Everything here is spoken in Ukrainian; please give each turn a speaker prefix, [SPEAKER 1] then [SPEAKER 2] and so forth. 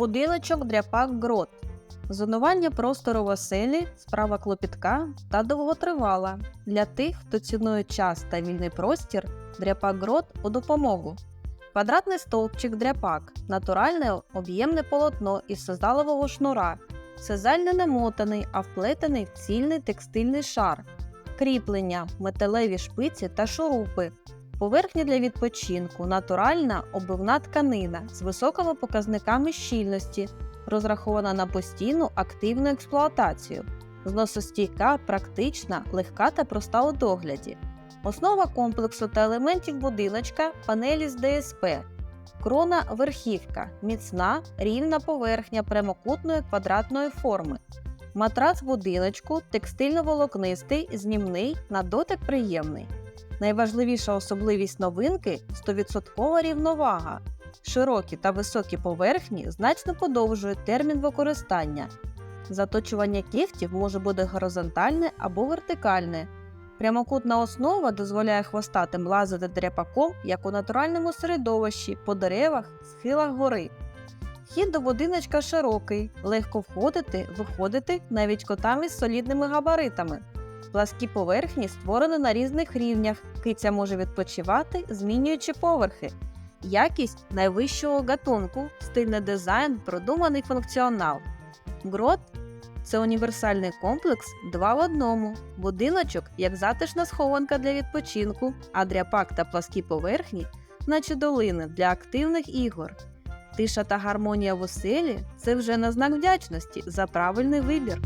[SPEAKER 1] Будиночок дряпак грот. Зонування простору в оселі справа клопітка та довготривала. Для тих, хто цінує час та вільний простір, дряпак грот у допомогу. Квадратний стовпчик дряпак натуральне об'ємне полотно із сазалового шнура. Сизаль не намотаний, а вплетений в цільний текстильний шар. Кріплення, металеві шпиці та шурупи. Поверхня для відпочинку натуральна обивна тканина з високими показниками щільності, розрахована на постійну активну експлуатацію. Зносостійка, практична, легка та проста у догляді. Основа комплексу та елементів будиночка панелі з ДСП. Крона верхівка, міцна, рівна поверхня прямокутної квадратної форми. Матрац будиночку текстильно-волокнистий, знімний, на дотик приємний. Найважливіша особливість новинки 100% рівновага. Широкі та високі поверхні значно подовжують термін використання. Заточування кігтів може бути горизонтальне або вертикальне. Прямокутна основа дозволяє хвостатим лазити дряпаком, як у натуральному середовищі, по деревах, схилах гори. Вхід до будиночка широкий, легко входити, виходити навіть котам із солідними габаритами. Пласкі поверхні створені на різних рівнях. Киця може відпочивати, змінюючи поверхи. Якість найвищого гатунку, стильний дизайн, продуманий функціонал. Грот це універсальний комплекс два в одному. Будиночок як затишна схованка для відпочинку, а дряпак та пласкі поверхні, наче долини для активних ігор. Тиша та гармонія в оселі це вже на знак вдячності за правильний вибір.